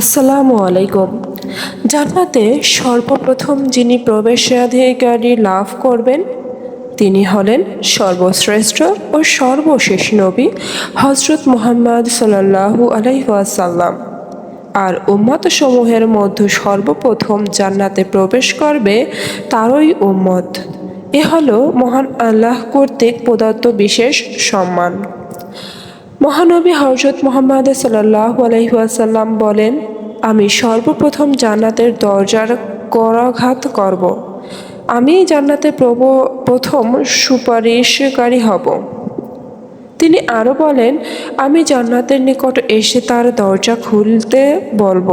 আসসালামু আলাইকুম। জান্নাতে সর্বপ্রথম যিনি প্রবেশাধিকারী লাভ করবেন, তিনি হলেন সর্বশ্রেষ্ঠ ও সর্বশেষ নবী হজরত মুহাম্মদ সাল্লাল্লাহু আলাইসাল্লাম আর উম্মত সমূহের মধ্যে সর্বপ্রথম জান্নাতে প্রবেশ করবে তারই উম্মত। এ হলো মহান আল্লাহ কর্তৃক প্রদত্ত বিশেষ সম্মান। মহানবী হজরত মোহাম্মদ সাল্লাহ আলহিহাসাল্লাম বলেন, আমি সর্বপ্রথম জান্নাতের দরজার করাঘাত করব। আমি জান্নাতে প্রব, প্রথম সুপারিশকারী হব। তিনি আরও বলেন, আমি জান্নাতের নিকট এসে তার দরজা খুলতে বলব।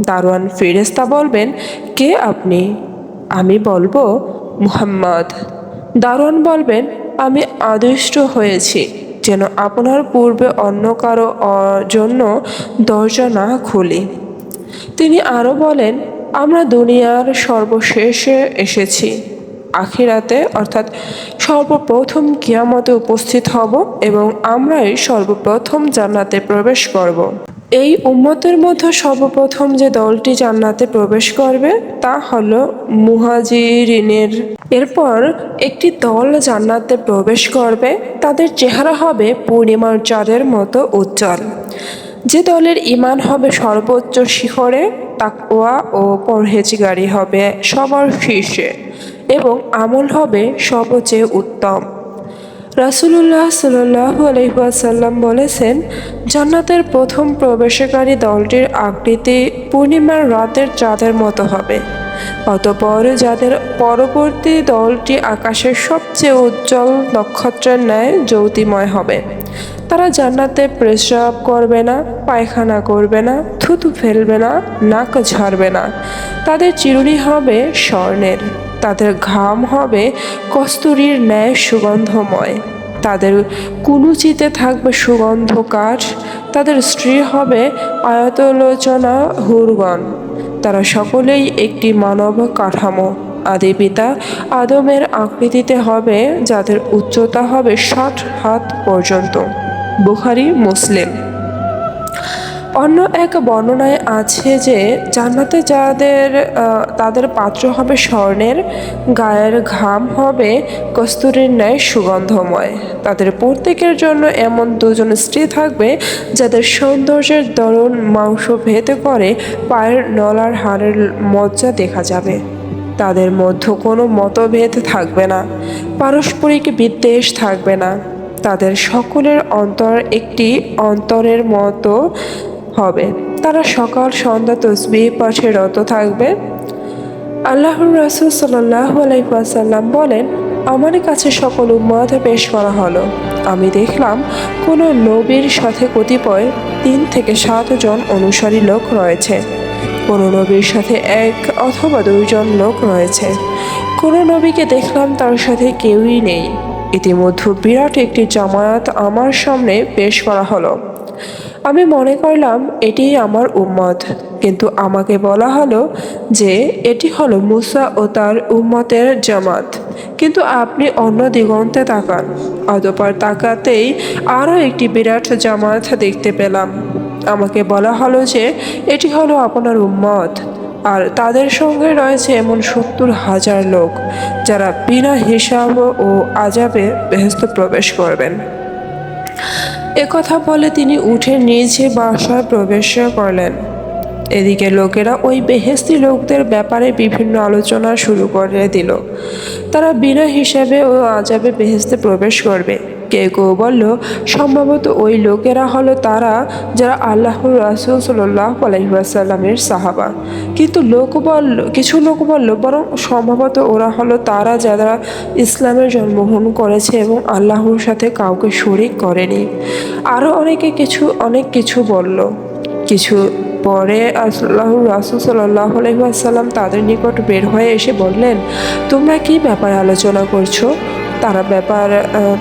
দারোয়ান ফেরেস্তা বলবেন, কে আপনি? আমি বলব, মুহাম্মদ। দারোয়ান বলবেন, আমি আদিষ্ট হয়েছি। যেন আপনার পূর্বে অন্য কারও জন্য দরজা না খুলি। তিনি আরও বলেন, আমরা দুনিয়ার সর্বশেষে এসেছি। আখিরাতে, অর্থাৎ সর্বপ্রথম কিয়ামতে উপস্থিত হব এবং আমরাই সর্বপ্রথম জান্নাতে প্রবেশ করব। এই উম্মতের মধ্যে সর্বপ্রথম যে দলটি জান্নাতে প্রবেশ করবে, তা হলো মুহাজিরিনের এরপর একটি দল জান্নাতে প্রবেশ করবে, তাদের চেহারা হবে পূর্ণিমার চাঁদের মতো উজ্জ্বল। যে দলের ইমান হবে সর্বোচ্চ শিখরে, তাকওয়া ও পরহেজগারি হবে সবার শীর্ষে এবং আমল হবে সবচেয়ে উত্তম। রাসুলুল্লাহ আলহিহাসাল্লাম বলেছেন, জান্নাতের প্রথম প্রবেশকারী দলটির আকৃতি পূর্ণিমার রাতের চাঁদের মতো হবে। অতপর যাদের পরবর্তী দলটি আকাশের সবচেয়ে উজ্জ্বল নক্ষত্রের ন্যায় জ্যোতিময় হবে, তারা জান্নাতে প্রেস্রাব করবে না, পায়খানা করবে না, থুতু ফেলবে না, নাক ঝাড়বে না। তাদের চিরুনি হবে স্বর্ণের, তাদের ঘাম হবে কস্তুরীর ন্যায় সুগন্ধময়। তাদের কুলুচিতে থাকবে সুগন্ধ কাঠ তাদের স্ত্রী হবে আয়তলোচনা হুরগণ। তারা সকলেই একটি মানব কাঠামো। আদি পিতা আদমের আকৃতিতে হবে, যাদের উচ্চতা হবে ষাট হাত পর্যন্ত। বুখারি, মুসলিম। অন্য এক বর্ণনায় আছে যে জান্নাতে যাদের তাদের পাত্র হবে স্বর্ণের, গায়ের ঘাম হবে কস্তুরীর ন্যায় সুগন্ধময়। তাদের প্রত্যেকের জন্য এমন দুজন স্ত্রী থাকবে যাদের সৌন্দর্যের দরুন মাংস ভেদ করে পায়ের নলার হাড়ের মজ্জা দেখা যাবে। তাদের মধ্যে কোনো মতভেদ থাকবে না, পারস্পরিক বিদ্বেষ থাকবে না। তাদের সকলের অন্তর একটি অন্তরের মতো হবে। তারা সকাল, সন্ধ্যা তসবিহ পাঠে রত থাকবে। আল্লাহর রাসুল সাল্লাহ আলাইসাল্লাম বলেন, আমার কাছে সকল উম্মত পেশ করা হলো। আমি দেখলাম কোনো নবীর সাথে কতিপয় তিন থেকে সাতজন অনুসারী লোক রয়েছে। কোনো নবীর সাথে এক অথবা দুইজন লোক রয়েছে। কোনো নবীকে দেখলাম তার সাথে কেউই নেই। ইতিমধ্যে বিরাট একটি জামায়াত আমার সামনে পেশ করা হলো। আমি মনে করলাম এটি আমার উম্মত, কিন্তু আমাকে বলা হলো যে এটি হলো মুসা ও তার উম্মতের জামাত। কিন্তু আপনি অন্য দিগন্তে তাকান, অতপর তাকাতেই আরও একটি বিরাট জামাত দেখতে পেলাম। আমাকে বলা হলো যে এটি হলো আপনার উম্মত, আর তাদের সঙ্গে রয়েছে এমন সত্তর হাজার লোক, যারা বিনা হিসাব ও আজাবে বেহেস্ত প্রবেশ করবেন। একথা বলে তিনি উঠে নিজে বাসায় প্রবেশ করলেন। এদিকে লোকেরা ওই বেহেস্তি লোকদের ব্যাপারে বিভিন্ন আলোচনা শুরু করে দিল। তারা বিনা হিসাবে ও আজাবে বেহেস্তে প্রবেশ করবে। কেউ কেউ বলল, সম্ভবত ওই লোকেরা হলো তারা যারা আল্লাহর রাসুল সাল্লাহ আলহিহাসাল্লামের সাহাবা। কিন্তু লোক বলল কিছু লোক বলল, বরং সম্ভবত ওরা হলো তারা যারা ইসলামের জন্মগ্রহণ করেছে এবং আল্লাহর সাথে কাউকে শরিক করেনি। আরও অনেকে কিছু, অনেক কিছু বলল। কিছু পরে আল্লাহ রাসুল সাল্লাহ আলহিহাসাল্লাম তাদের নিকট বের হয়ে এসে বললেন, তোমরা কি ব্যাপারে আলোচনা করছ? তারা ব্যাপার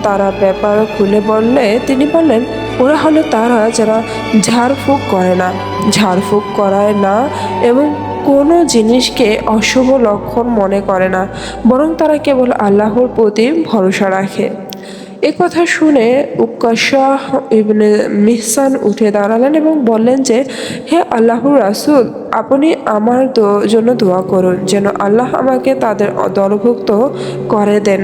তারা ব্যাপার খুলে বললে তিনি বললেন, ওরা হলো তারা যারা ঝাড়ফুঁক করে না। ঝাড়ফুঁক করায় না এবং কোনো জিনিসকে অশুভ লক্ষণ মনে করে না। বরং তারা কেবল আল্লাহর প্রতি ভরসা রাখে। এ কথা শুনে উকাশাহ ইবনে মিহসান উঠে দাঁড়ালেন এবং বললেন যে, হে আল্লাহর রাসূল, আপনি আমার জন্য দোয়া করুন, যেন আল্লাহ আমাকে তাদের দলভুক্ত করে দেন।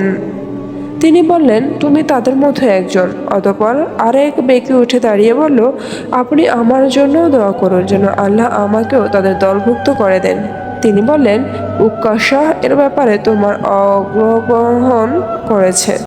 তিনি বললেন, তুমি তাদের মধ্যে একজন। অতপর আরেক ব্যক্তি উঠে দাঁড়িয়ে বলল, আপনি আমার জন্য দোয়া করুন যেন আল্লাহ আমাকেও তাদের দলভুক্ত করে দেন। তিনি বললেন উকাশা এর ব্যাপারে তোমার অগ্রগ্রহণ করেছে।